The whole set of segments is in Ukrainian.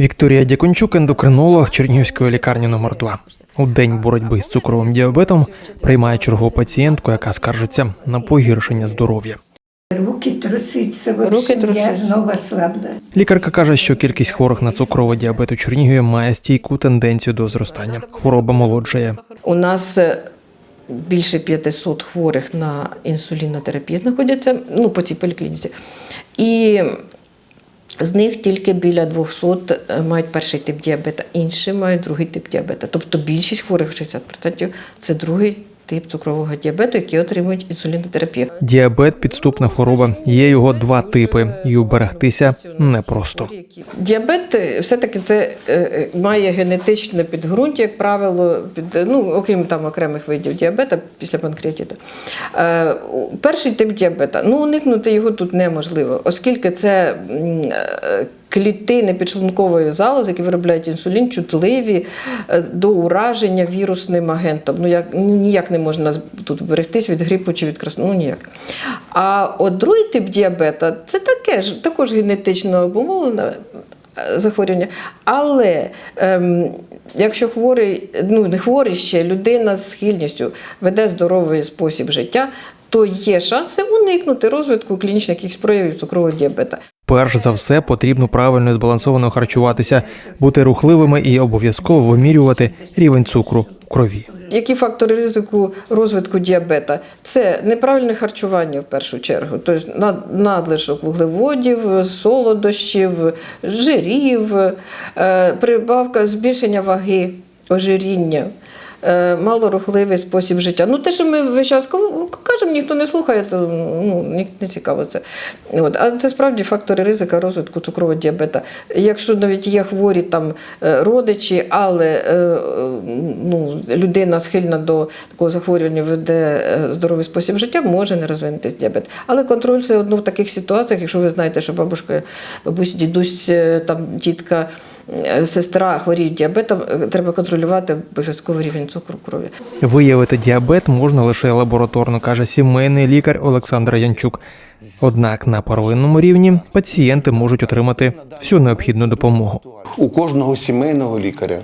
Вікторія Дякончук, ендокринолог Чернігівської лікарні номер 2 У день боротьби з цукровим діабетом приймає чергову пацієнтку, яка скаржиться на погіршення здоров'я. Руки труситься, Руки я знову ослабла. Лікарка каже, що кількість хворих на цукровий діабет у Чернігові має стійку тенденцію до зростання. Хвороба молоджує. У нас е, більше 500 хворих на інсулінотерапії знаходяться ну, по цій поліклініці. І з них тільки біля 200 мають перший тип діабета, інші мають другий тип діабета. Тобто більшість хворих 60% це другий тип цукрового діабету, які отримують інсулінотерапію. Діабет підступна хвороба. Є його два типи, і уберегтися непросто. Діабет е, все-таки це е, е, має генетичне підґрунтя, як правило, під, ну, окрім там окремих видів діабета після панкреатиту. Е, перший тип діабета, ну уникнути його тут неможливо, оскільки це клітини підшлункової залози, які виробляють інсулін, чутливі е, до ураження вірусним агентом. Ну, як, ну, ніяк не можна тут берегтись від грипу чи від красну, ну ніяк. А от другий тип діабета це таке ж, також генетично обумовлене е, захворювання. Але ем, якщо хворий, ну не хворий ще, людина з схильністю веде здоровий спосіб життя, то є шанси уникнути розвитку клінічних проявів цукрового діабета. Перш за все потрібно правильно і збалансовано харчуватися, бути рухливими і обов'язково вимірювати рівень цукру в крові. Які фактори ризику розвитку діабета? Це неправильне харчування в першу чергу, тобто над- надлишок вуглеводів, солодощів, жирів, е, прибавка збільшення ваги, ожиріння. Е, Малорухливий спосіб життя. Ну, те, що ми весь час кажемо, ніхто не слухає, то ну, не цікаво це. От. А це справді фактори ризика розвитку цукрового діабета. Якщо навіть є хворі там е, родичі, але е, ну, людина схильна до такого захворювання веде здоровий спосіб життя, може не розвинутися діабет. Але контроль все одно в таких ситуаціях, якщо ви знаєте, що бабушка, бабусь, дідусь, там тітка. Сестра хворіють діабетом, треба контролювати обов'язково рівень цукру крові. Виявити діабет можна лише лабораторно, каже сімейний лікар Олександр Янчук. Однак на первинному рівні пацієнти можуть отримати всю необхідну допомогу. У кожного сімейного лікаря,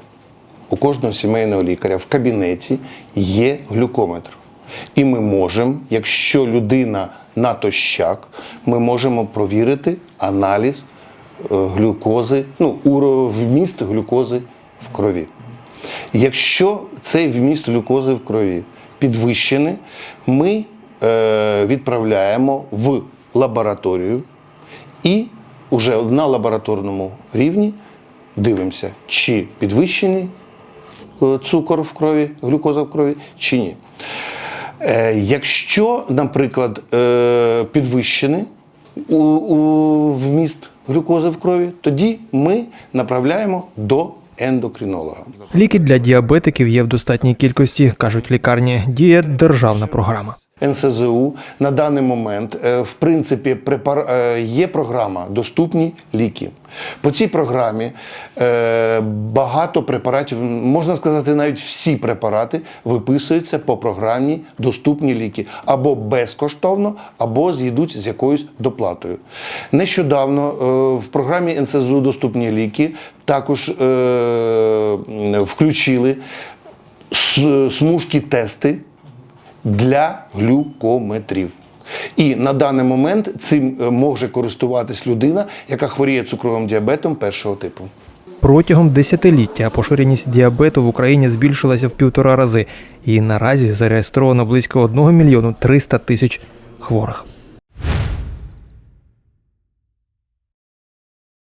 у кожного сімейного лікаря в кабінеті є глюкометр. І ми можемо, якщо людина натощак, ми можемо провірити аналіз е, глюкози, ну, вміст глюкози в крові. Якщо цей вміст глюкози в крові підвищений, ми е, відправляємо в лабораторію і вже на лабораторному рівні дивимося, чи підвищений е, цукор в крові, глюкоза в крові, чи ні. Е, Якщо, наприклад, е, підвищений у, у вміст глюкози в крові, тоді ми направляємо до ендокринолога. Ліки для діабетиків є в достатній кількості, кажуть лікарні. Діє державна програма. НСЗУ на даний момент, е, в принципі, е, є програма Доступні ліки. По цій програмі е, багато препаратів, можна сказати, навіть всі препарати виписуються по програмі Доступні ліки або безкоштовно, або з'їдуть з якоюсь доплатою. Нещодавно в програмі НСЗУ Доступні ліки також включили смужки тести для глюкометрів. І на даний момент цим е, може користуватись людина, яка хворіє цукровим діабетом першого типу. Протягом десятиліття поширеність діабету в Україні збільшилася в півтора рази, і наразі зареєстровано близько 1 мільйону 300 тисяч хворих.